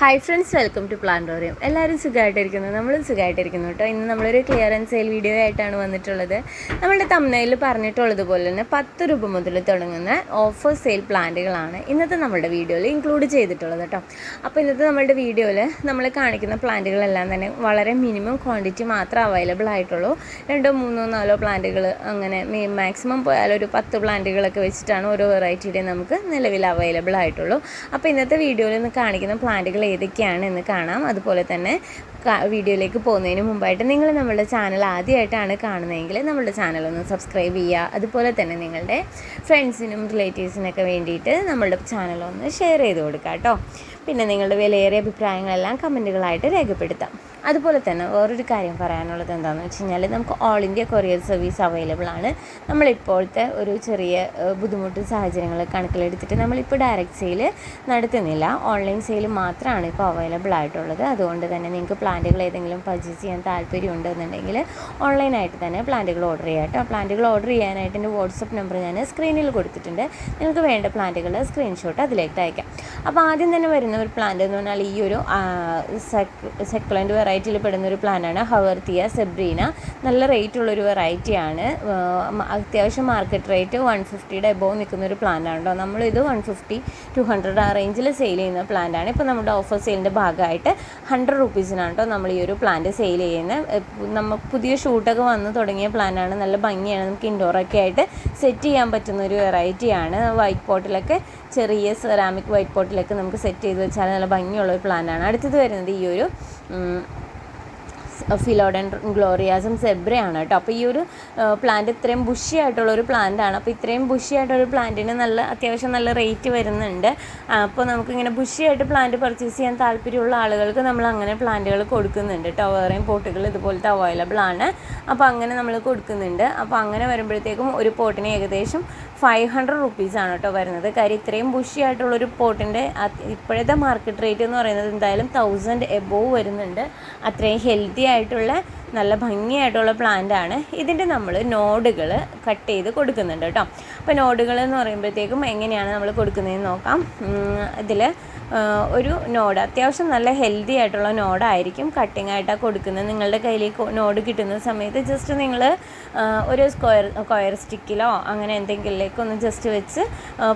Hi friends welcome to Plantorium എല്ലാവരും സുഖമായിട്ടിരിക്കുന്നു. നമ്മളും സുഖമായിട്ടിരിക്കുന്നു കേട്ടോ. ഇന്ന് നമ്മളൊരു ക്ലിയറൻസ് സെയിൽ വീഡിയോ ആയിട്ടാണ് വന്നിട്ടുള്ളത്. നമ്മുടെ തമ്മനയിൽ പറഞ്ഞിട്ടുള്ളതുപോലെ തന്നെ പത്ത് രൂപ മുതൽ തുടങ്ങുന്ന ഓഫർ സെയിൽ പ്ലാന്റുകളാണ് ഇന്നത്തെ നമ്മുടെ വീഡിയോയിൽ ഇൻക്ലൂഡ് ചെയ്തിട്ടുള്ളത് കേട്ടോ. അപ്പോൾ ഇന്നത്തെ നമ്മുടെ വീഡിയോയിൽ നമ്മൾ കാണിക്കുന്ന പ്ലാന്റുകളെല്ലാം തന്നെ വളരെ മിനിമം ക്വാണ്ടിറ്റി മാത്രം അവൈലബിൾ ആയിട്ടുള്ളൂ. രണ്ടോ മൂന്നോ നാലോ പ്ലാന്റുകൾ അങ്ങനെ മാക്സിമം പോയാൽ ഒരു പത്ത് പ്ലാന്റുകളൊക്കെ വെച്ചിട്ടാണ് ഓരോ വെറൈറ്റിയുടെയും നമുക്ക് നിലവിൽ അവൈലബിൾ ആയിട്ടുള്ളൂ. അപ്പോൾ ഇന്നത്തെ വീഡിയോയിൽ നിന്ന് കാണിക്കുന്ന പ്ലാന്റുകൾ ഏതൊക്കെയാണ് എന്ന് കാണാം. അതുപോലെ തന്നെ വീഡിയോയിലേക്ക് പോകുന്നതിന് മുമ്പായിട്ട് നിങ്ങൾ നമ്മുടെ ചാനൽ ആദ്യമായിട്ടാണ് കാണുന്നതെങ്കിൽ നമ്മളുടെ ചാനൽ ഒന്ന് സബ്സ്ക്രൈബ് ചെയ്യുക. അതുപോലെ തന്നെ നിങ്ങളുടെ ഫ്രണ്ട്സിനും റിലേറ്റീവ്സിനൊക്കെ വേണ്ടിയിട്ട് നമ്മളുടെ ചാനൽ ഒന്ന് ഷെയർ ചെയ്ത് കൊടുക്കുക കേട്ടോ. പിന്നെ നിങ്ങളുടെ വിലയേറിയ അഭിപ്രായങ്ങളെല്ലാം കമന്റുകളായിട്ട് രേഖപ്പെടുത്താം. അതുപോലെ തന്നെ വേറൊരു കാര്യം പറയാനുള്ളത് എന്താണെന്ന് വെച്ച് കഴിഞ്ഞാൽ നമുക്ക് all India courier service available ആണ്. നമ്മളിപ്പോഴത്തെ ഒരു ചെറിയ ബുദ്ധിമുട്ട് സാഹചര്യങ്ങൾ കണക്കിലെടുത്തിട്ട് നമ്മളിപ്പോൾ ഡയറക്റ്റ് സെയിൽ നടത്തുന്നില്ല. ഓൺലൈൻ സെയിൽ മാത്രമാണ് ഇപ്പോൾ അവൈലബിൾ ആയിട്ടുള്ളത്. അതുകൊണ്ട് തന്നെ നിങ്ങൾക്ക് പ്ലാന്റുകൾ ഏതെങ്കിലും പർച്ചേസ് ചെയ്യാൻ താല്പര്യം ഉണ്ടെന്നുണ്ടെങ്കിൽ ഓൺലൈനായിട്ട് തന്നെ പ്ലാന്റുകൾ ഓർഡർ ചെയ്യാം കേട്ടോ. പ്ലാന്റുകൾ ഓർഡർ ചെയ്യാനായിട്ട് എന്റെ വാട്സപ്പ് നമ്പർ ഞാൻ സ്ക്രീനിൽ കൊടുത്തിട്ടുണ്ട്. നിങ്ങൾക്ക് വേണ്ട പ്ലാന്റുകൾ സ്ക്രീൻഷോട്ട് അതിലേക്ക് അയക്കാം. അപ്പോൾ ആദ്യം തന്നെ വരുന്ന ഒരു പ്ലാന്റ് എന്ന് പറഞ്ഞാൽ ഈ ഒരു സെക്കുലന്റ് വെറൈറ്റിയിൽ പെടുന്ന ഒരു പ്ലാന്റാണ് ഹവർത്തിയ സെബ്രീന നല്ല റേറ്റ് ഉള്ളൊരു വെറൈറ്റിയാണ് അത്യാവശ്യം മാർക്കറ്റ് റേറ്റ് വൺ ഫിഫ്റ്റിയുടെ എബോവ് നിൽക്കുന്ന ഒരു പ്ലാന്റാണ് കേട്ടോ നമ്മളിത് വൺ ഫിഫ്റ്റി ടു ഹൺഡ്രഡ് ആ റേഞ്ചിൽ സെയിൽ ചെയ്യുന്ന പ്ലാന്റാണ് ഇപ്പോൾ നമ്മുടെ ഓഫർ സെയിലിന്റെ ഭാഗമായിട്ട് ഹൺഡ്രഡ് റുപ്പീസിനാണ് കേട്ടോ നമ്മൾ ഈ ഒരു പ്ലാന്റ് സെയിൽ ചെയ്യുന്നത് നമ്മൾ പുതിയ ഷൂട്ടൊക്കെ വന്ന് തുടങ്ങിയ പ്ലാന്റാണ് നല്ല ഭംഗിയാണ്. നമുക്ക് ഇൻഡോറൊക്കെ ആയിട്ട് സെറ്റ് ചെയ്യാൻ പറ്റുന്ന ഒരു വെറൈറ്റിയാണ് വൈറ്റ് പോട്ടിലൊക്കെ ചെറിയ സെറാമിക് വൈറ്റ് പോട്ടിലൊക്കെ നമുക്ക് സെറ്റ് ചെയ്ത് വെച്ചാൽ നല്ല ഭംഗിയുള്ള ഒരു പ്ലാനാണ് അടുത്തത് വരുന്നത് ഈ ഒരു ഉം, ഫിലോഡൻ ഗ്ലോറിയാസും സെബ്രയാണ് കേട്ടോ. അപ്പോൾ ഈ ഒരു പ്ലാന്റ് ഇത്രയും ബുഷി ആയിട്ടുള്ള ഒരു പ്ലാന്റ് ആണ്. അപ്പോൾ ഇത്രയും ബുഷി ആയിട്ടുള്ള പ്ലാന്റിന് നല്ല അത്യാവശ്യം നല്ല റേറ്റ് വരുന്നുണ്ട്. അപ്പോൾ നമുക്കിങ്ങനെ ബുഷിയായിട്ട് പ്ലാന്റ് പർച്ചേസ് ചെയ്യാൻ താല്പര്യമുള്ള ആളുകൾക്ക് നമ്മൾ അങ്ങനെ പ്ലാന്റുകൾ കൊടുക്കുന്നുണ്ട് കേട്ടോ. വേറെയും പോട്ടുകൾ ഇതുപോലത്തെ അവൈലബിൾ ആണ്. അപ്പോൾ അങ്ങനെ നമ്മൾ കൊടുക്കുന്നുണ്ട്. അപ്പോൾ അങ്ങനെ വരുമ്പോഴത്തേക്കും ഒരു പോട്ടിന് ഏകദേശം ഫൈവ് ഹൺഡ്രഡ് റുപ്പീസാണ് കേട്ടോ വരുന്നത്. കാര്യം ഇത്രയും ബുഷി ആയിട്ടുള്ളൊരു പോട്ടിന്റെ ഇപ്പോഴത്തെ മാർക്കറ്റ് റേറ്റ് എന്ന് പറയുന്നത് എന്തായാലും തൗസൻഡ് എബോവ് വരുന്നുണ്ട്. അത്രയും ഹെൽത്തി ആയിട്ടുള്ള നല്ല ഭംഗിയായിട്ടുള്ള പ്ലാന്റ് ആണ്. ഇതിന്റെ നമ്മൾ നോഡുകൾ കട്ട് ചെയ്ത് കൊടുക്കുന്നുണ്ട് കേട്ടോ. അപ്പോൾ നോഡുകൾ എന്ന് പറയുമ്പോഴത്തേക്കും എങ്ങനെയാണ് നമ്മൾ കൊടുക്കുന്നതെന്ന് നോക്കാം. ഇതിൽ ഒരു നോഡ് അത്യാവശ്യം നല്ല ഹെൽത്തി ആയിട്ടുള്ള നോഡായിരിക്കും കട്ടിംഗ് ആയിട്ടാണ് കൊടുക്കുന്നത്. നിങ്ങളുടെ കയ്യിലേക്ക് നോഡ് കിട്ടുന്ന സമയത്ത് ജസ്റ്റ് നിങ്ങൾ ഒരു സ്ക്വയർ സ്ക്വയർ സ്റ്റിക്കിലോ അങ്ങനെ എന്തെങ്കിലും ഒന്ന് ജസ്റ്റ് വെച്ച്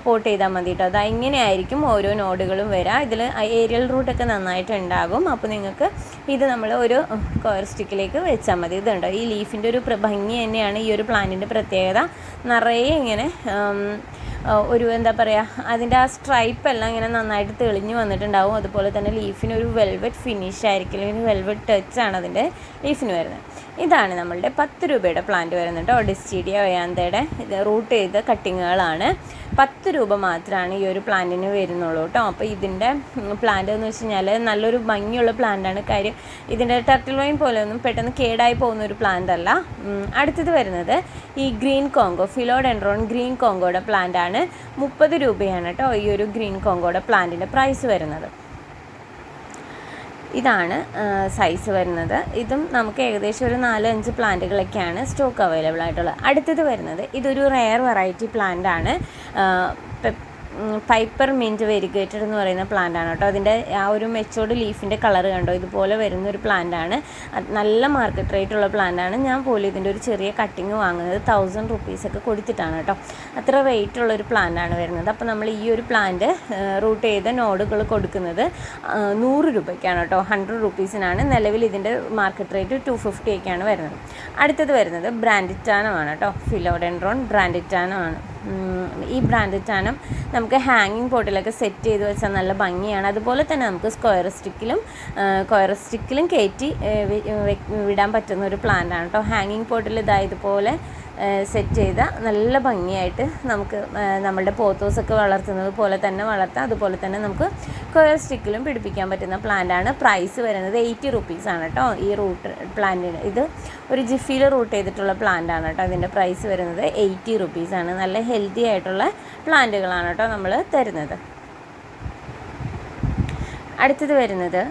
പോട്ട് ചെയ്താൽ മതി കേട്ടോ അത് ഇങ്ങനെയായിരിക്കും ഓരോ നോഡുകളും വരിക ഇതിൽ ഏരിയൽ റൂട്ടൊക്കെ നന്നായിട്ട് ഉണ്ടാകും അപ്പോൾ നിങ്ങൾക്ക് ഇത് നമ്മൾ ഒരു സ്ക്വയർ സ്റ്റിക്കിലേക്ക് വെച്ചാൽ മതി. ഇതുണ്ടോ ഈ ലീഫിന്റെ ഒരു ഭംഗി തന്നെയാണ് ഈ ഒരു പ്ലാന്റിന്റെ പ്രത്യേകത. നിറയെ ഇങ്ങനെ ഒരു എന്താ പറയുക അതിന്റെ ആ സ്ട്രൈപ്പ് എല്ലാം ഇങ്ങനെ നന്നായിട്ട് തെളിഞ്ഞ് വന്നിട്ടുണ്ടാവും. അതുപോലെ തന്നെ ലീഫിന് ഒരു വെൽവെറ്റ് ഫിനിഷ് ആയിരിക്കും അല്ലെങ്കിൽ വെൽവെറ്റ് ടച്ചാണ് അതിന്റെ ലീഫിന് വരുന്നത്. ഇതാണ് നമ്മളുടെ പത്ത് രൂപയുടെ പ്ലാന്റ് വരുന്നത് കേട്ടോ. ഡിസ്റ്റീഡിയ വയാന്തയുടെ ഇത് റൂട്ട് ചെയ്ത കട്ടിങ്ങുകളാണ് പത്ത് രൂപ മാത്രമാണ് ഈ ഒരു പ്ലാന്റിന് വരുന്നുള്ളൂ കേട്ടോ. അപ്പോൾ ഇതിന്റെ പ്ലാന്റ് എന്ന് വെച്ച് കഴിഞ്ഞാൽ നല്ലൊരു ഭംഗിയുള്ള പ്ലാന്റാണ് കാര്യം ഇതിന്റെ ടർട്ടിൽ വൈൻ പോലെ ഒന്നും പെട്ടെന്ന് കേടായി പോകുന്ന ഒരു പ്ലാന്റ് അല്ല. അടുത്തത് വരുന്നത് ഈ ഗ്രീൻ കോങ്കോ ഫിലോഡെൻഡ്രോൺ ഗ്രീൻ കോങ്കോയുടെ പ്ലാന്റ് ആണ്. മുപ്പത് രൂപയാണ് കേട്ടോ ഈ ഒരു ഗ്രീൻ കോങ്കോയുടെ പ്ലാന്റിന്റെ പ്രൈസ് വരുന്നത്. ഇതാണ് സൈസ് വരുന്നത്. ഇതും നമുക്ക് ഏകദേശം ഒരു നാല് അഞ്ച് പ്ലാന്റുകളൊക്കെയാണ് സ്റ്റോക്ക് അവൈലബിൾ ആയിട്ടുള്ളത്. അടുത്തത് വരുന്നത് ഇതൊരു റെയർ വെറൈറ്റി പ്ലാന്റ് ആണ്. പൈപ്പർ മിന്റ് വെരിഗേറ്റഡ് എന്ന് പറയുന്ന പ്ലാന്റ് ആണ് കേട്ടോ. അതിന്റെ ആ ഒരു മെച്ചോർഡ് ലീഫിന്റെ കളർ കണ്ടോ? ഇതുപോലെ വരുന്ന ഒരു പ്ലാന്റ് ആണ് നല്ല മാർക്കറ്റ് റേറ്റ് ഉള്ള പ്ലാന്റ് ആണ്. ഞാൻ പോലും ഇതിന്റെ ഒരു ചെറിയ കട്ടിങ് വാങ്ങുന്നത് തൗസൻഡ് റുപ്പീസൊക്കെ കൊടുത്തിട്ടാണ് കേട്ടോ. അത്ര റേറ്റ് ഉള്ള ഒരു പ്ലാന്റ് ആണ് വരുന്നത്. അപ്പോൾ നമ്മൾ ഈ ഒരു പ്ലാന്റ് റൂട്ട് ചെയ്ത നോഡുകൾ കൊടുക്കുന്നത് നൂറ് രൂപയ്ക്കാണ് കേട്ടോ. ഹൺഡ്രഡ് റുപ്പീസിനാണ് നിലവിൽ ഇതിന്റെ മാർക്കറ്റ് റേറ്റ് ടു ഫിഫ്റ്റി ഒക്കെയാണ് വരുന്നത്. അടുത്തത് വരുന്നത് ബ്രാൻഡിറ്റാനമാണ് കേട്ടോ. ഫിലോഡെൻഡ്രോൺ ബ്രാൻഡിറ്റാനമാണ് ഉം, ബ്രാൻഡ് ടാനം നമുക്ക് ഹാങ്ങിങ് പോട്ടിലൊക്കെ സെറ്റ് ചെയ്ത് വെച്ചാൽ നല്ല ഭംഗിയാണ്. അതുപോലെ തന്നെ നമുക്ക് സ്ക്വയർ സ്റ്റിക്കിലും സ്ക്വയർ സ്റ്റിക്കിലും കയറ്റി വിടാൻ പറ്റുന്ന ഒരു പ്ലാന്റാണ് കേട്ടോ ഹാങ്ങിങ് പോട്ടിൽ ഇതാ ഇതുപോലെ സെറ്റ് ചെയ്ത നല്ല ഭംഗിയായിട്ട് നമുക്ക് നമ്മളുടെ പോത്തോസൊക്കെ വളർത്തുന്നത് പോലെ തന്നെ വളർത്താം. അതുപോലെ തന്നെ നമുക്ക് കൊയർ സ്റ്റിക്കിലും പിടിപ്പിക്കാൻ പറ്റുന്ന പ്ലാന്റാണ് പ്രൈസ് വരുന്നത് എയ്റ്റി റുപ്പീസ് ആണ് കേട്ടോ ഈ റൂട്ട് പ്ലാന്റിന് ഇത് ഒരു ജിഫിയിൽ റൂട്ട് ചെയ്തിട്ടുള്ള പ്ലാന്റാണ് കേട്ടോ ഇതിന്റെ പ്രൈസ് വരുന്നത് എയ്റ്റി റുപ്പീസ് ആണ്. നല്ല ഹെൽത്തി ആയിട്ടുള്ള പ്ലാന്റുകളാണ് കേട്ടോ നമ്മൾ തരുന്നത്. അടുത്തത് വരുന്നത്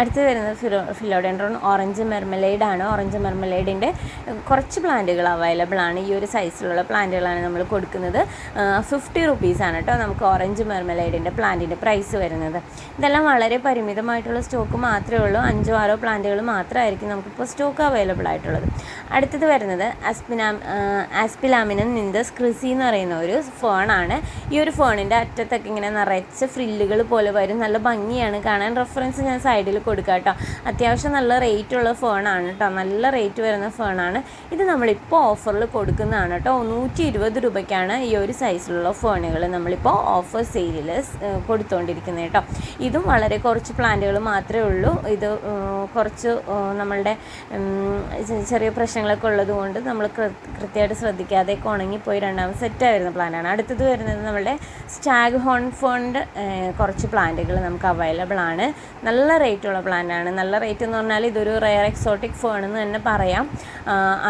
അടുത്ത് വരുന്നത് ഫിലോ ഫിലോഡെൻഡ്രോൺ ഓറഞ്ച് മെർമലൈഡ് ആണ് ഓറഞ്ച് മെർമലൈഡിന്റെ കുറച്ച് പ്ലാന്റുകൾ അവൈലബിൾ ആണ്. ഈ ഒരു സൈസിലുള്ള പ്ലാന്റുകളാണ് നമ്മൾ കൊടുക്കുന്നത്. ഫിഫ്റ്റി റുപ്പീസാണ് കേട്ടോ നമുക്ക് ഓറഞ്ച് മെർമലൈഡിന്റെ പ്ലാന്റിന്റെ പ്രൈസ് വരുന്നത്. ഇതെല്ലാം വളരെ പരിമിതമായിട്ടുള്ള സ്റ്റോക്ക് മാത്രമേ ഉള്ളൂ. അഞ്ചോ ആറോ പ്ലാന്റുകൾ മാത്രമായിരിക്കും നമുക്കിപ്പോൾ സ്റ്റോക്ക് അവൈലബിൾ ആയിട്ടുള്ളത്. അടുത്തത് വരുന്നത് ആസ്പിനാം ആസ്പിലാമിനം നിന്തസ് ക്രിസി എന്ന് പറയുന്ന ഒരു ഫോണാണ് ഈ ഒരു ഫോണിന്റെ അറ്റത്തൊക്കെ ഇങ്ങനെ നിറച്ച് ഫ്രില്ലുകൾ പോലെ വരും. നല്ല ഭംഗിയാണ്. കാണാൻ റെഫറൻസ് ഞാൻ സൈഡിൽ കൊടുക്കാം കേട്ടോ. അത്യാവശ്യം നല്ല റേറ്റ് ഉള്ള ഫോണാണ് കേട്ടോ. നല്ല റേറ്റ് വരുന്ന ഫോണാണ് ഇത് നമ്മളിപ്പോൾ ഓഫറിൽ കൊടുക്കുന്നതാണ് കേട്ടോ. നൂറ്റി ഇരുപത് രൂപയ്ക്കാണ് ഈ ഒരു സൈസിലുള്ള ഫോണുകൾ നമ്മളിപ്പോൾ ഓഫർ സെയിലിൽ കൊടുത്തുകൊണ്ടിരിക്കുന്നത് കേട്ടോ. ഇതും വളരെ കുറച്ച് പ്ലാന്റുകൾ മാത്രമേ ഉള്ളൂ. ഇത് കുറച്ച് നമ്മളുടെ ചെറിയ പ്രശ്നങ്ങളൊക്കെ ഉള്ളത് കൊണ്ട് നമ്മൾ കൃത്യമായിട്ട് ശ്രദ്ധിക്കാതെ ഉണങ്ങിപ്പോയി രണ്ടാമത് സെറ്റായി വരുന്ന പ്ലാനാണ് അടുത്തത് വരുന്നത് നമ്മളുടെ സ്റ്റാഗ് ഹോൺ ഫോണിന്റെ കുറച്ച് പ്ലാന്റുകൾ നമുക്ക് അവൈലബിൾ ആണ്. നല്ല റേറ്റുള്ള ആണ് നല്ല റേറ്റ് എന്ന് പറഞ്ഞാൽ ഇതൊരു റെയർ എക്സോട്ടിക് ഫോൺ എന്ന് തന്നെ പറയാം.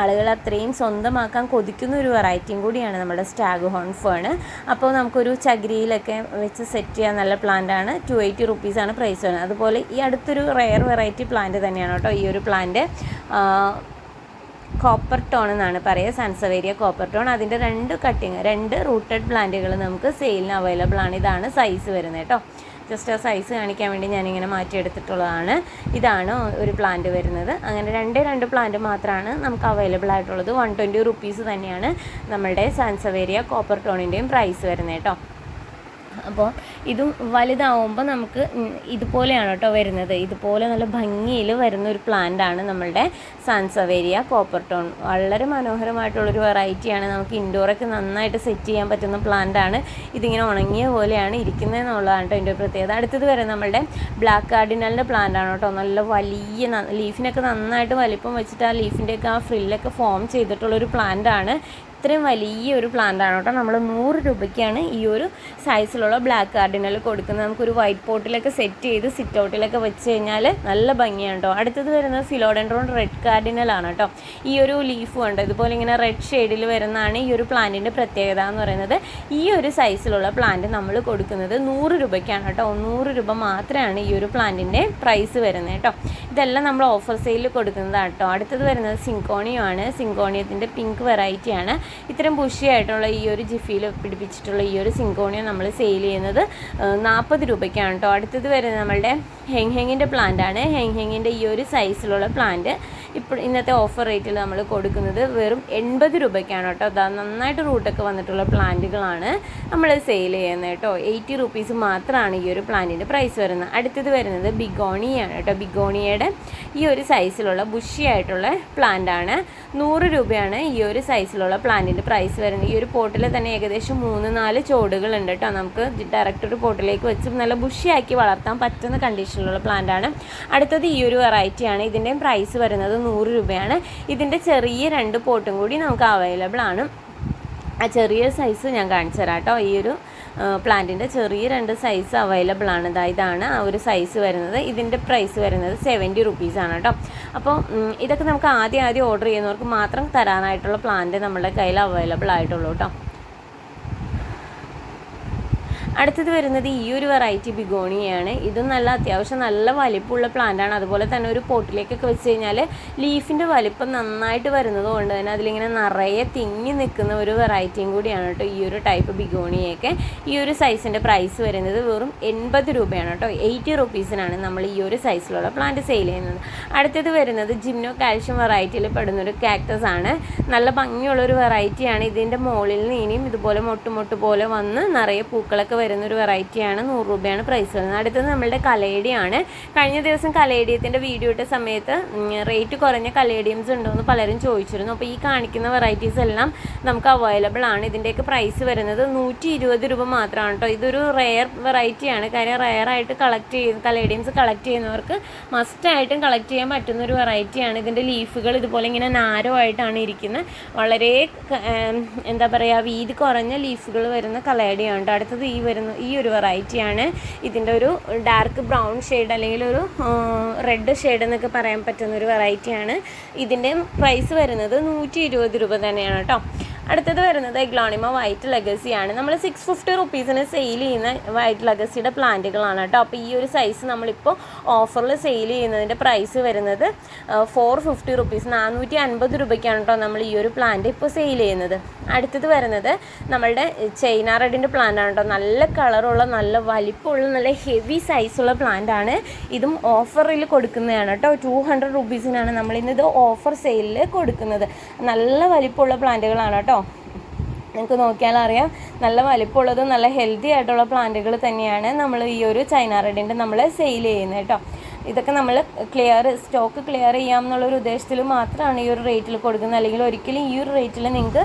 ആളുകൾ അത്രയും സ്വന്തമാക്കാൻ കൊതിക്കുന്ന ഒരു വെറൈറ്റിയും കൂടിയാണ് നമ്മുടെ സ്റ്റാഗ് ഹോൺ ഫോൺ അപ്പോൾ നമുക്കൊരു ചകിരിയിലൊക്കെ വെച്ച് സെറ്റ് ചെയ്യാൻ നല്ല പ്ലാന്റാണ് ടു എയ്റ്റി റുപ്പീസാണ് പ്രൈസ് വരുന്നത്. അതുപോലെ ഈ അടുത്തൊരു റെയർ വെറൈറ്റി പ്ലാന്റ് തന്നെയാണ് കേട്ടോ ഈ ഒരു പ്ലാന്റ് കോപ്പർ ടോൺ എന്നാണ് പറയുക. സൺസവേരിയ കോപ്പർ ടോൺ അതിന്റെ രണ്ട് കട്ടിങ് രണ്ട് റൂട്ടഡ് പ്ലാന്റുകൾ നമുക്ക് സെയിലിന് അവൈലബിൾ ആണ്. ഇതാണ് സൈസ് വരുന്നത് കേട്ടോ. ജസ്റ്റ് ആ സൈസ് കാണിക്കാൻ വേണ്ടി ഞാനിങ്ങനെ മാറ്റിയെടുത്തിട്ടുള്ളതാണ്. ഇതാണ് ഒരു പ്ലാന്റ് വരുന്നത്. അങ്ങനെ രണ്ടേ രണ്ട് പ്ലാന്റ് മാത്രമാണ് നമുക്ക് അവൈലബിൾ ആയിട്ടുള്ളത്. വൺ ട്വന്റി റുപ്പീസ് തന്നെയാണ് നമ്മുടെ സാൻസവേരിയ കോപ്പർ ടോണിന്റെയും പ്രൈസ് വരുന്നത് കേട്ടോ. അപ്പോൾ ഇതും വലുതാവുമ്പോൾ നമുക്ക് ഇതുപോലെയാണ് കേട്ടോ വരുന്നത്. ഇതുപോലെ നല്ല ഭംഗിയിൽ വരുന്ന ഒരു പ്ലാന്റ് ആണ് നമ്മളുടെ സാൻസവേരിയ കോപ്പർ ടോൺ വളരെ മനോഹരമായിട്ടുള്ളൊരു വെറൈറ്റിയാണ് നമുക്ക് ഇൻഡോറൊക്കെ നന്നായിട്ട് സെറ്റ് ചെയ്യാൻ പറ്റുന്ന പ്ലാന്റ് ആണ്. ഇതിങ്ങനെ ഉണങ്ങിയ പോലെയാണ് ഇരിക്കുന്നത് എന്നുള്ളതാണ് കേട്ടോ ഇതിന്റെ പ്രത്യേകത. അടുത്തത് വരെ നമ്മളുടെ ബ്ലാക്ക് കാർഡിനലിന്റെ പ്ലാന്റ് ആണ് കേട്ടോ. നല്ല വലിയ ലീഫിനൊക്കെ നന്നായിട്ട് വലിപ്പം വെച്ചിട്ട് ആ ലീഫിന്റെയൊക്കെ ആ ഫ്രില്ലൊക്കെ ഫോം ചെയ്തിട്ടുള്ളൊരു പ്ലാന്റ് ഇത്രയും വലിയ ഒരു പ്ലാന്റ് ആണ് കേട്ടോ. നമ്മൾ നൂറ് രൂപയ്ക്കാണ് ഈ ഒരു സൈസിലുള്ള ബ്ലാക്ക് കാർഡിനൽ കൊടുക്കുന്നത്. നമുക്കൊരു വൈറ്റ് പോട്ടിലൊക്കെ സെറ്റ് ചെയ്ത് സിറ്റ് ഔട്ടിലൊക്കെ വെച്ച് കഴിഞ്ഞാൽ നല്ല ഭംഗിയാണ് കേട്ടോ. അടുത്തത് വരുന്നത് ഫിലോഡൻഡ്രോൺ റെഡ് കാർഡിനൽ ആണ് കേട്ടോ. ഈ ഒരു ലീഫ് ഉണ്ട് ഇതുപോലെ ഇങ്ങനെ റെഡ് ഷെയ്ഡിൽ വരുന്നതാണ് ഈ ഒരു പ്ലാന്റിന്റെ പ്രത്യേകത എന്ന് പറയുന്നത്. ഈ ഒരു സൈസിലുള്ള പ്ലാന്റ് നമ്മൾ കൊടുക്കുന്നത് നൂറ് രൂപയ്ക്കാണ് കേട്ടോ. നൂറ് രൂപ മാത്രമാണ് ഈ ഒരു പ്ലാന്റിന്റെ പ്രൈസ് വരുന്നത് കേട്ടോ. ഇതെല്ലാം നമ്മൾ ഓഫർ സെയിലിൽ കൊടുക്കുന്നതാണ് കേട്ടോ. അടുത്തത് വരുന്നത് സിങ്കോണിയോ ആണ് സിങ്കോണിയത്തിന്റെ പിങ്ക് വെറൈറ്റി ആണ് ഇത്തരം ബുഷി ആയിട്ടുള്ള ഈ ഒരു ജിഫിയിൽ പിടിപ്പിച്ചിട്ടുള്ള ഈ ഒരു സിങ്കോണിയം നമ്മൾ സെയിൽ ചെയ്യുന്നത് നാൽപ്പത് രൂപയ്ക്കാണ് കേട്ടോ അടുത്തത് വരുന്നത് നമ്മളുടെ ഹെങ് ഹെങ്ങിന്റെ പ്ലാന്റ് ആണ്. ഹെങ് ഹെങ്ങിന്റെ ഈ ഒരു സൈസിലുള്ള പ്ലാന്റ് ഇപ്പോൾ ഇന്നത്തെ ഓഫർ റേറ്റിൽ നമ്മൾ കൊടുക്കുന്നത് വെറും എൺപത് രൂപയ്ക്കാണ് കേട്ടോ അതാ നന്നായിട്ട് റൂട്ടൊക്കെ വന്നിട്ടുള്ള പ്ലാന്റുകളാണ് നമ്മൾ സെയിൽ ചെയ്യുന്നത് കേട്ടോ എയ്റ്റി റുപ്പീസ് മാത്രമാണ് ഈ ഒരു പ്ലാന്റിന്റെ പ്രൈസ് വരുന്നത്. അടുത്തത് വരുന്നത് ബിഗോണിയാണ് കേട്ടോ ബിഗോണിയയുടെ ഈ ഒരു സൈസിലുള്ള ബുഷിയായിട്ടുള്ള പ്ലാന്റ് ആണ്. നൂറ് രൂപയാണ് ഈ ഒരു സൈസിലുള്ള പ്ലാന്റിന്റെ പ്രൈസ് വരുന്നത്. ഈ ഒരു പോട്ടിൽ തന്നെ ഏകദേശം മൂന്ന് നാല് ചോടുകളുണ്ട് കേട്ടോ നമുക്ക് ഡയറക്റ്റ് ഒരു പോട്ടിലേക്ക് വെച്ച് നല്ല ബുഷിയാക്കി വളർത്താൻ പറ്റുന്ന കണ്ടീഷനിലുള്ള പ്ലാന്റ് ആണ്. അടുത്തത് ഈ ഒരു വെറൈറ്റിയാണ് ഇതിന്റെയും പ്രൈസ് വരുന്നത് നൂറ് രൂപയാണ്. ഇതിന്റെ ചെറിയ രണ്ട് പോട്ടും കൂടി നമുക്ക് അവൈലബിൾ ആണ്. ആ ചെറിയ സൈസ് ഞാൻ കാണിച്ചു തരാം കേട്ടോ ഈ ഒരു പ്ലാന്റിന്റെ ചെറിയ രണ്ട് സൈസ് അവൈലബിൾ ആണ്. ഇതാണ് ആ ഒരു സൈസ് വരുന്നത്. ഇതിന്റെ പ്രൈസ് വരുന്നത് സെവന്റി റുപ്പീസാണ് കേട്ടോ അപ്പോൾ ഇതൊക്കെ നമുക്ക് ആദ്യം ആദ്യം ഓർഡർ ചെയ്യുന്നവർക്ക് മാത്രം തരാനായിട്ടുള്ള പ്ലാന്റ് നമ്മുടെ കയ്യിൽ അവൈലബിൾ ആയിട്ടുള്ളൂ കേട്ടോ അടുത്തത് വരുന്നത് ഈ ഒരു വെറൈറ്റി ബിഗോണിയാണ്. ഇതും നല്ല അത്യാവശ്യം നല്ല വലിപ്പമുള്ള പ്ലാന്റ് ആണ്. അതുപോലെ തന്നെ ഒരു പോട്ടിലേക്കൊക്കെ വെച്ച് കഴിഞ്ഞാൽ ലീഫിന്റെ വലിപ്പം നന്നായിട്ട് വരുന്നത് കൊണ്ട് തന്നെ അതിലിങ്ങനെ നിറയെ തിങ്ങി നിൽക്കുന്ന ഒരു വെറൈറ്റിയും കൂടിയാണ് കേട്ടോ ഈ ഒരു ടൈപ്പ് ബിഗോണിയൊക്കെ. ഈ ഒരു സൈസിന്റെ പ്രൈസ് വരുന്നത് വെറും എൺപത് രൂപയാണ് കേട്ടോ. എയ്റ്റി റുപ്പീസിനാണ് നമ്മൾ ഈ ഒരു സൈസിലുള്ള പ്ലാന്റ് സെയിൽ ചെയ്യുന്നത്. അടുത്തത് വരുന്നത് ജിംനോ കാൽഷ്യം വെറൈറ്റിയിൽ പെടുന്നൊരു കാക്ടസ് ആണ്. നല്ല ഭംഗിയുള്ളൊരു വെറൈറ്റിയാണ് ഇതിന്റെ മുകളിൽ നിന്ന് ഇനിയും ഇതുപോലെ മൊട്ടുമൊട്ട് മൊട്ട് പോലെ വന്ന് നിറയെ പൂക്കളൊക്കെ വരുന്ന ഒരു വെറൈറ്റിയാണ് നൂറ് രൂപയാണ് പ്രൈസ് വരുന്നത്. അടുത്തത് നമ്മളുടെ കലേഡിയാണ്. കഴിഞ്ഞ ദിവസം കലേഡിയത്തിന്റെ വീഡിയോ ഇട്ട സമയത്ത് റേറ്റ് കുറഞ്ഞ കലേഡിയംസ് ഉണ്ടോ എന്ന് പലരും ചോദിച്ചിരുന്നു. അപ്പോൾ ഈ കാണിക്കുന്ന വെറൈറ്റീസ് എല്ലാം നമുക്ക് അവൈലബിൾ ആണ്. ഇതിന്റെയൊക്കെ പ്രൈസ് വരുന്നത് നൂറ്റി ഇരുപത് രൂപ മാത്രമാണ് കേട്ടോ ഇതൊരു റെയർ വെറൈറ്റിയാണ് കാര്യം റെയർ ആയിട്ട് കളക്ട് ചെയ്യുന്ന കലേഡിയംസ് കളക്ട് ചെയ്യുന്നവർക്ക് മസ്റ്റായിട്ടും കളക്ട് ചെയ്യാൻ പറ്റുന്ന ഒരു വെറൈറ്റിയാണ് ഇതിന്റെ ലീഫുകൾ ഇതുപോലെ ഇങ്ങനെ നാരോ ആയിട്ടാണ് ഇരിക്കുന്നത് വളരെ എന്താ പറയുക വീതി കുറഞ്ഞ ലീഫുകൾ വരുന്ന കലേഡിയാണ് കേട്ടോ അടുത്തത് ഈ വരുന്ന ഈ ഒരു വെറൈറ്റിയാണ് ഇതിന്റെ ഒരു ഡാർക്ക് ബ്രൗൺ ഷെയ്ഡ് അല്ലെങ്കിൽ ഒരു റെഡ് ഷെയ്ഡ് എന്നൊക്കെ പറയാൻ പറ്റുന്ന ഒരു വെറൈറ്റിയാണ് ഇതിന്റെ പ്രൈസ് വരുന്നത് നൂറ്റി ഇരുപത് രൂപ തന്നെയാണ് കേട്ടോ. അടുത്തത് വരുന്നത് എഗ്ലോണിമ വൈറ്റ് ലഗസിയാണ് നമ്മൾ സിക്സ് ഫിഫ്റ്റി റുപ്പീസിന് സെയിൽ ചെയ്യുന്ന വൈറ്റ് ലഗസിയുടെ പ്ലാന്റുകളാണ് കേട്ടോ. അപ്പോൾ ഈ ഒരു സൈസ് നമ്മളിപ്പോൾ ഓഫറിൽ സെയിൽ ചെയ്യുന്നതിന്റെ പ്രൈസ് വരുന്നത് ഫോർ ഫിഫ്റ്റി റുപ്പീസ് നാനൂറ്റി അൻപത് രൂപയ്ക്കാണ് കേട്ടോ നമ്മൾ ഈ ഒരു പ്ലാന്റ് ഇപ്പോൾ സെയിൽ ചെയ്യുന്നത്. അടുത്തത് വരുന്നത് നമ്മളുടെ ചൈന റെഡിന്റെ പ്ലാന്റ് ആണ് കേട്ടോ. നല്ല കളറുള്ള നല്ല വലിപ്പമുള്ള നല്ല ഹെവി സൈസുള്ള പ്ലാന്റ് ആണ്. ഇതും ഓഫറിൽ കൊടുക്കുന്നതാണ് കേട്ടോ. ടു ഹൺഡ്രഡ് റുപ്പീസിനാണ് നമ്മളിന്നിത് ഓഫർ സെയിലിൽ കൊടുക്കുന്നത്. നല്ല വലിപ്പമുള്ള പ്ലാന്റുകളാണ് കേട്ടോ. നിങ്ങൾക്ക് നോക്കിയാൽ അറിയാം നല്ല വലിപ്പമുള്ളതും നല്ല ഹെൽത്തി ആയിട്ടുള്ള പ്ലാന്റുകൾ തന്നെയാണ് നമ്മൾ ഈ ഒരു ചൈന റെഡിന്റെ നമ്മൾ സെയിൽ ചെയ്യുന്നത് കേട്ടോ. ഇതൊക്കെ നമ്മൾ ക്ലിയർ സ്റ്റോക്ക് ക്ലിയർ ചെയ്യാം എന്നുള്ളൊരു ഉദ്ദേശത്തിൽ മാത്രമാണ് ഈ ഒരു റേറ്റിൽ കൊടുക്കുന്നത്. അല്ലെങ്കിൽ ഒരിക്കലും ഈ ഒരു റേറ്റിൽ നിങ്ങൾക്ക്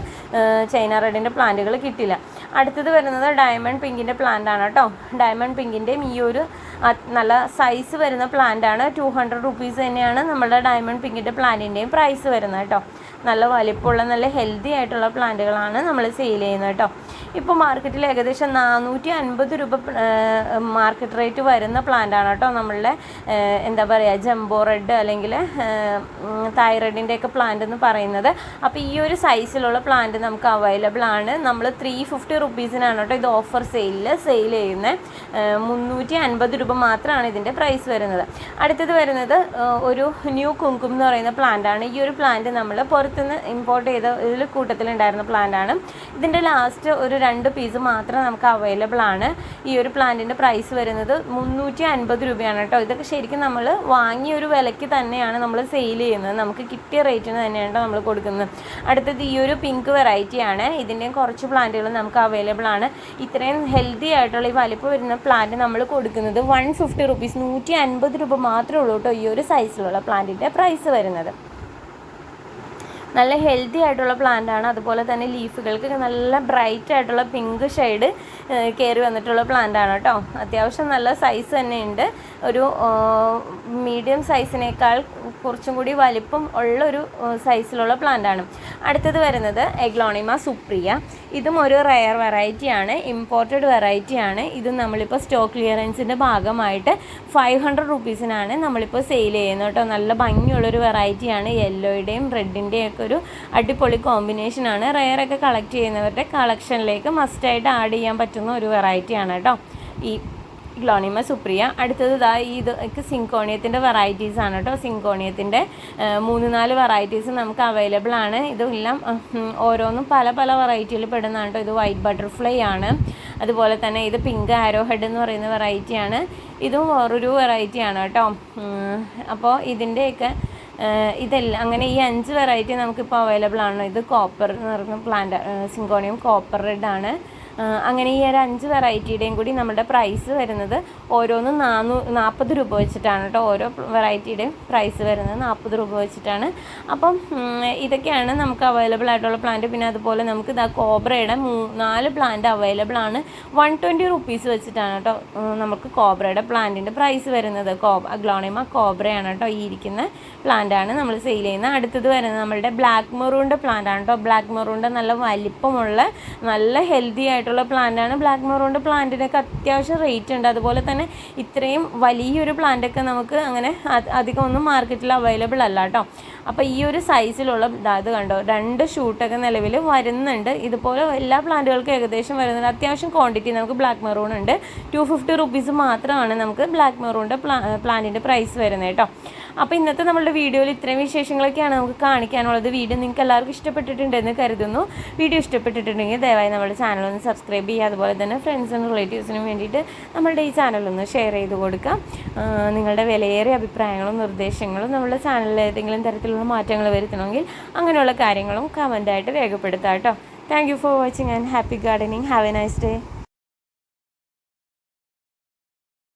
ചൈന റെഡിന്റെ പ്ലാന്റുകൾ കിട്ടില്ല. അടുത്തത് വരുന്നത് ഡയമണ്ട് പിങ്കിന്റെ പ്ലാന്റ് ആണ് കേട്ടോ ഡയമണ്ട് പിങ്കിന്റെയും ഈ ഒരു നല്ല സൈസ് വരുന്ന പ്ലാന്റ് ആണ്. ടു ഹൺഡ്രഡ് റുപ്പീസ് തന്നെയാണ് നമ്മുടെ ഡയമണ്ട് പിങ്കിന്റെ പ്ലാന്റിന്റെയും പ്രൈസ് വരുന്നത് കേട്ടോ നല്ല വലിപ്പമുള്ള നല്ല ഹെൽത്തി ആയിട്ടുള്ള പ്ലാന്റുകളാണ് നമ്മൾ സെയിൽ ചെയ്യുന്നത് കേട്ടോ ഇപ്പോൾ മാർക്കറ്റിൽ ഏകദേശം നാനൂറ്റി അൻപത് രൂപ മാർക്കറ്റ് റേറ്റ് വരുന്ന പ്ലാന്റ് ആണ് കേട്ടോ നമ്മളുടെ എന്താ പറയുക ജംബോ റെഡ് അല്ലെങ്കിൽ തൈറോയിഡിന്റെ ഒക്കെ പ്ലാന്റ് എന്ന് പറയുന്നത്. അപ്പോൾ ഈ ഒരു സൈസിലുള്ള പ്ലാന്റ് നമുക്ക് അവൈലബിൾ ആണ്. നമ്മൾ ത്രീ ഫിഫ്റ്റി റുപ്പീസിനാണ് കേട്ടോ ഇത് ഓഫർ സെയിലിൽ സെയിൽ ചെയ്യുന്നത് മുന്നൂറ്റി അൻപത് രൂപ മാത്രമാണ് ഇതിന്റെ പ്രൈസ് വരുന്നത്. അടുത്തത് വരുന്നത് ഒരു ന്യൂ കുങ്കും എന്ന് പറയുന്ന പ്ലാന്റ് ആണ്. ഈ ഒരു പ്ലാന്റ് നമ്മൾ പുറത്തുനിന്ന് ഇമ്പോർട്ട് ചെയ്ത ഇതിൽ കൂട്ടത്തിലുണ്ടായിരുന്ന പ്ലാന്റ് ആണ്. ഇതിന്റെ ലാസ്റ്റ് ഒരു രണ്ട് പീസ് മാത്രം നമുക്ക് അവൈലബിൾ ആണ്. ഈ ഒരു പ്ലാന്റിന്റെ പ്രൈസ് വരുന്നത് മുന്നൂറ്റി അൻപത് രൂപയാണ് കേട്ടോ. ഇതൊക്കെ ശരിക്കും നമ്മൾ വാങ്ങിയ ഒരു വിലയ്ക്ക് തന്നെയാണ് നമ്മൾ സെയിൽ ചെയ്യുന്നത്. നമുക്ക് കിട്ടിയ റേറ്റിന് തന്നെയാണ് നമ്മൾ കൊടുക്കുന്നത്. അടുത്തത് ഈ ഒരു പിങ്ക് വെറൈറ്റി ആണ്. ഇതിന്റെയും കുറച്ച് പ്ലാന്റുകൾ നമുക്ക് അവൈലബിൾ ആണ്. ഇത്രയും ഹെൽത്തി ആയിട്ടുള്ള ഈ വലിപ്പം വരുന്ന പ്ലാന്റ് നമ്മൾ കൊടുക്കുന്നത് വൺ ഫിഫ്റ്റി റുപ്പീസ് നൂറ്റി അൻപത് രൂപ മാത്രമേ ഉള്ളൂ കേട്ടോ ഈ ഒരു സൈസിലുള്ള പ്ലാന്റിന്റെ പ്രൈസ് വരുന്നത്. നല്ല ഹെൽത്തി ആയിട്ടുള്ള പ്ലാന്റ് ആണ്. അതുപോലെ തന്നെ ലീഫുകൾക്ക് നല്ല ബ്രൈറ്റ് ആയിട്ടുള്ള പിങ്ക് ഷെയ്ഡ് കയറി വന്നിട്ടുള്ള പ്ലാന്റ് ആണ് കേട്ടോ അത്യാവശ്യം നല്ല സൈസ് തന്നെയുണ്ട് ഒരു മീഡിയം സൈസിനേക്കാൾ കുറച്ചും കൂടി വലിപ്പം ഉള്ള ഒരു സൈസിലുള്ള പ്ലാന്റ് ആണ്. അടുത്തത് വരുന്നത് എഗ്ലോണിമ സുപ്രിയ ഇതും ഒരു റയർ വെറൈറ്റി ആണ്. ഇമ്പോർട്ടഡ് വെറൈറ്റി ആണ്. ഇത് നമ്മളിപ്പോൾ സ്റ്റോക്ക് ക്ലിയറൻസിന്റെ ഭാഗമായിട്ട് ഫൈവ് ഹൺഡ്രഡ് റുപ്പീസിനാണ് നമ്മളിപ്പോൾ സെയിൽ ചെയ്യുന്നത് കേട്ടോ നല്ല ഭംഗിയുള്ളൊരു വെറൈറ്റിയാണ് യെല്ലോയുടെയും റെഡിന്റെയും ഒക്കെ ഒരു അടിപൊളി കോമ്പിനേഷനാണ് റയറൊക്കെ കളക്ട് ചെയ്യുന്നവരുടെ കളക്ഷനിലേക്ക് മസ്റ്റായിട്ട് ആഡ് ചെയ്യാൻ പറ്റുന്ന ഒരു വെറൈറ്റിയാണ് കേട്ടോ. ഈ ഗ്ലോണിമ സുപ്രിയ അടുത്തത് ഇതാ ഈ ഇത് സിങ്കോണിയത്തിന്റെ വെറൈറ്റീസ് ആണ് കേട്ടോ. സിങ്കോണിയത്തിന്റെ മൂന്ന് നാല് വെറൈറ്റീസ് നമുക്ക് അവൈലബിൾ ആണ്. ഇതെല്ലാം ഓരോന്നും പല പല വെറൈറ്റിയിൽ പെടുന്നതാണ് കേട്ടോ. ഇത് വൈറ്റ് ബട്ടർഫ്ലൈ ആണ്. അതുപോലെ തന്നെ ഇത് പിങ്ക് ആരോ ഹെഡ് എന്ന് പറയുന്ന വെറൈറ്റിയാണ് ഇതും വേറൊരു വെറൈറ്റിയാണ് കേട്ടോ. അപ്പോൾ ഇതിന്റെയൊക്കെ ഇതെല്ലാം അങ്ങനെ ഈ അഞ്ച് വെറൈറ്റി നമുക്കിപ്പോൾ അവൈലബിൾ ആണ്. ഇത് കോപ്പർ എന്ന് പറയുന്ന പ്ലാന്റ് സിങ്കോണിയം കോപ്പർ റെഡ് ആണ്. അങ്ങനെ ഈ ഒരു അഞ്ച് വെറൈറ്റിയുടെയും കൂടി നമ്മുടെ പ്രൈസ് വരുന്നത് ഓരോന്നും നാനൂ നാൽപ്പത് രൂപ വെച്ചിട്ടാണ് കേട്ടോ. ഓരോ വെറൈറ്റിയുടെയും പ്രൈസ് വരുന്നത് നാൽപ്പത് രൂപ വെച്ചിട്ടാണ്. അപ്പം ഇതൊക്കെയാണ് നമുക്ക് അവൈലബിൾ ആയിട്ടുള്ള പ്ലാന്റ് പിന്നെ അതുപോലെ നമുക്ക് ഇതാ കോബ്രയുടെ മൂ നാല് പ്ലാന്റ് അവൈലബിൾ ആണ്. വൺ ട്വന്റി റുപ്പീസ് വെച്ചിട്ടാണ് കേട്ടോ നമുക്ക് കോബ്രയുടെ പ്ലാന്റിന്റെ പ്രൈസ് വരുന്നത്. കോബ ഗ്ലോണിമ കോബ്രയാണ് കേട്ടോ ഈ ഇരിക്കുന്ന പ്ലാന്റാണ് നമ്മൾ സെയിൽ ചെയ്യുന്നത്. അടുത്തത് വരുന്നത് നമ്മളുടെ ബ്ലാക്ക് മെറൂണിന്റെ പ്ലാന്റാണ് കേട്ടോ. ബ്ലാക്ക് മെറൂണിന്റെ നല്ല വലിപ്പമുള്ള നല്ല ഹെൽത്തി ആയിട്ടുള്ള പ്ലാന്റ് ആണ്. ബ്ലാക്ക് മെറൂണിന്റെ പ്ലാന്റിനൊക്കെ അത്യാവശ്യം റേറ്റ് ഉണ്ട്. അതുപോലെ തന്നെ ഇത്രയും വലിയൊരു പ്ലാന്റൊക്കെ നമുക്ക് അങ്ങനെ അധികം ഒന്നും മാർക്കറ്റിൽ അവൈലബിൾ അല്ല കേട്ടോ അപ്പോൾ ഈ ഒരു സൈസിലുള്ള ഇത് കണ്ടോ രണ്ട് ഷൂട്ടൊക്കെ നിലവിൽ വരുന്നുണ്ട്. ഇതുപോലെ എല്ലാ പ്ലാന്റുകൾക്കും ഏകദേശം വരുന്നുണ്ട്. അത്യാവശ്യം ക്വാണ്ടിറ്റി നമുക്ക് ബ്ലാക്ക് മെറൂൺ ഉണ്ട്. ടു ഫിഫ്റ്റി റുപ്പീസ് മാത്രമാണ് നമുക്ക് ബ്ലാക്ക് മെറൂണിന്റെ പ്ലാ പ്ലാന്റിന്റെ പ്രൈസ് വരുന്നത് കേട്ടോ അപ്പോൾ ഇന്നത്തെ നമ്മളുടെ വീഡിയോയിൽ ഇത്രയും വിശേഷങ്ങളൊക്കെയാണ് നമുക്ക് കാണിക്കാനുള്ളത്. വീഡിയോ നിങ്ങൾക്ക് എല്ലാവർക്കും ഇഷ്ടപ്പെട്ടിട്ടുണ്ടെന്ന് കരുതുന്നു. വീഡിയോ ഇഷ്ടപ്പെട്ടിട്ടുണ്ടെങ്കിൽ ദയവായി നമ്മുടെ ചാനൽ ഒന്ന് സബ്സ്ക്രൈബ് ചെയ്യുക. അതുപോലെ തന്നെ ഫ്രണ്ട്സിനും റിലേറ്റീവ്സിനും വേണ്ടിയിട്ട് നമ്മളുടെ ഈ ചാനലൊന്ന് ഷെയർ ചെയ്ത് കൊടുക്കുക. നിങ്ങളുടെ വിലയേറിയ അഭിപ്രായങ്ങളും നിർദ്ദേശങ്ങളും നമ്മുടെ ചാനലിൽ ഏതെങ്കിലും തരത്തിലുള്ള മാറ്റങ്ങൾ വരുത്തണമെങ്കിൽ അങ്ങനെയുള്ള കാര്യങ്ങളും കമന്റായിട്ട് രേഖപ്പെടുത്താം കേട്ടോ. Thank you for watching and happy gardening have a nice day